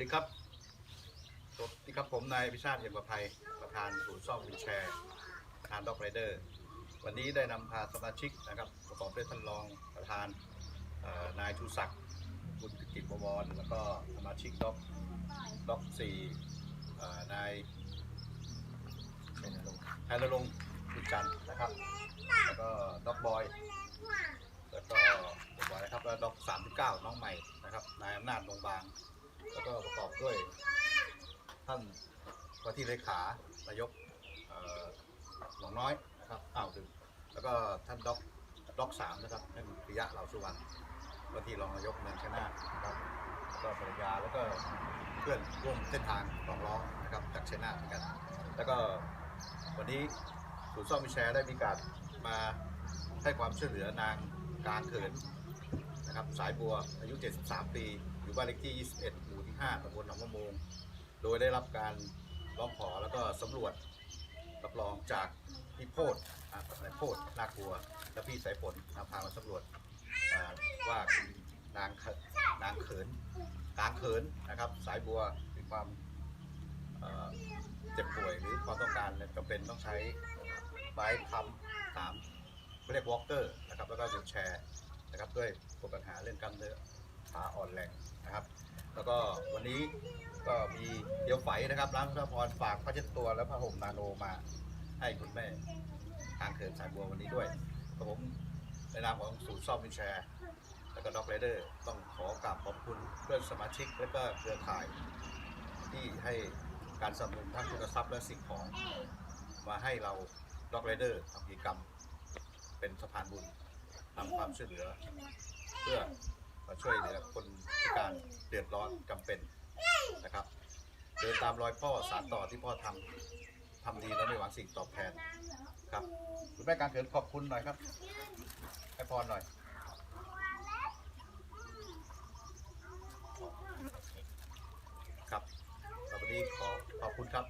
วัสดีครับสวัสดีครับผมนายพิชาติเอี่ยประภัยประธานศูนย์ซ่อมวิแชร์ประธานด็อกไรเดอร์ วันนี้ได้นำพาสมาชิกนะครับประกอบด้วยท่านรองประธานนายชูศักดิ์บุญกิจบวร แล้วก็สมาชิกด็อกด็อกสี่นายชัยนรงค์ชัยนรงค์บุญจันทร์นะครับ แล้วก็ด็อกบอยแล้วก็ด็อกบอยนะครับแล้วด็อกสามสิบเก้าน้องใหม่นะครับนายอำนาจดงบาง แล้วก็ประกอบด้วยท่านว่าที่เลขานายกเอ่อหนองน้อยนะครับอ้าวถึงแล้วก็ท่านด็อกด็อกสามนะครับท่านปิยะเหล่าสุวรรณว่าที่รองนายกเมืองชนาทนะครับแล้วก็ภรรยาแล้วก็เพื่อนร่วมเส้นทางสองล้อนะครับจากชนาเหมือนกัน แล้วก็วันนี้ศูนย์ซ่อมวิแชร์ได้มีการมาให้ความช่วยเหลือนางกลางเขิน นะครับสายบัวอายุ 73 ปี อยู่บ้านเลขที่ 21 หมู่ที่ 5ตำบลหนองมะโมง โดยได้รับการร้องขอแล้วก็สำรวจรับรองจากพี่โพดอ่านายโพดน่ากลัว และพี่สายฝนนำพามาสำรวจอ่าว่านางเขนางเขินนางเขินนะครับ สายบัวมีความเจ็บป่วยหรือความต้องการจำเป็นต้องใช้ไม้ค้ำสามเขาเรียกวอล์กเกอร์นะครับแล้วก็วิวแชร์ นะครับ ด้วยปัญหาเรื่องกล้ามเนื้อขาอ่อนแรงนะครับ แล้วก็วันนี้ก็มีเดี๋ยวไฝนะครับร้านพระพรฝากผ้าเช็ดตัวและผ้าห่มนาโนมาให้คุณแม่ทางเขินสายบัววันนี้ด้วยกับผมในนามของศูนย์ซ่อมวินแชร์แล้วก็ด็อกไรเดอร์ต้องขอกราบขอบคุณเพื่อนสมาชิกและก็เครือข่าย ที่ให้การสนับสนุนทั้งทุนทรัพย์และสิ่งของ มาให้เราด็อกไรเดอร์ทำกิจกรรมเป็นสะพานบุญำความช่วยเหลือ เพื่อมาช่วยเหลือคนพิการเดือดร้อนจำเป็นนะครับ เดินตามรอยพ่อสานต่อที่พ่อทำทำดีแล้วไม่หวังสิ่งตอบแทนครับคุณแม่การเขินขอบคุณหน่อยครับให้พรหน่อยครับสวัสดีขอขอบคุณครับ